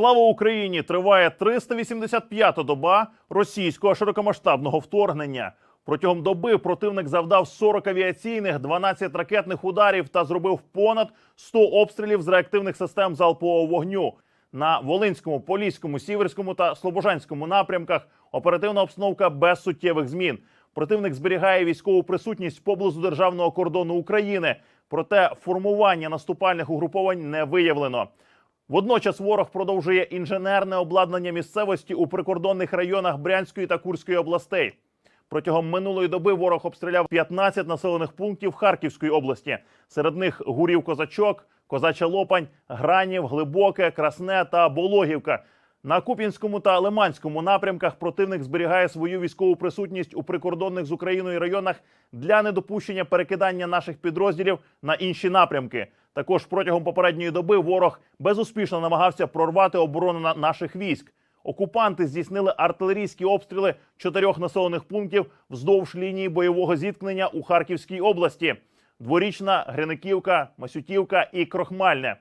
Слава Україні! Триває 385-та доба російського широкомасштабного вторгнення. Протягом доби противник завдав 40 авіаційних, 12 ракетних ударів та зробив понад 100 обстрілів з реактивних систем залпового вогню. На Волинському, Поліському, Сіверському та Слобожанському напрямках оперативна обстановка без суттєвих змін. Противник зберігає військову присутність поблизу державного кордону України. Проте формування наступальних угруповань не виявлено. Водночас ворог продовжує інженерне обладнання місцевості у прикордонних районах Брянської та Курської областей. Протягом минулої доби ворог обстріляв 15 населених пунктів Харківської області. Серед них Гурів Козачок, Козача Лопань, Гранів, Глибоке, Красне та Бологівка. На Куп'янському та Лиманському напрямках противник зберігає свою військову присутність у прикордонних з Україною районах для недопущення перекидання наших підрозділів на інші напрямки. Також протягом попередньої доби ворог безуспішно намагався прорвати оборону на- наших військ. Окупанти здійснили артилерійські обстріли чотирьох населених пунктів вздовж лінії бойового зіткнення у Харківській області: дворічна, Гриниківка, Масютівка і Крохмальне.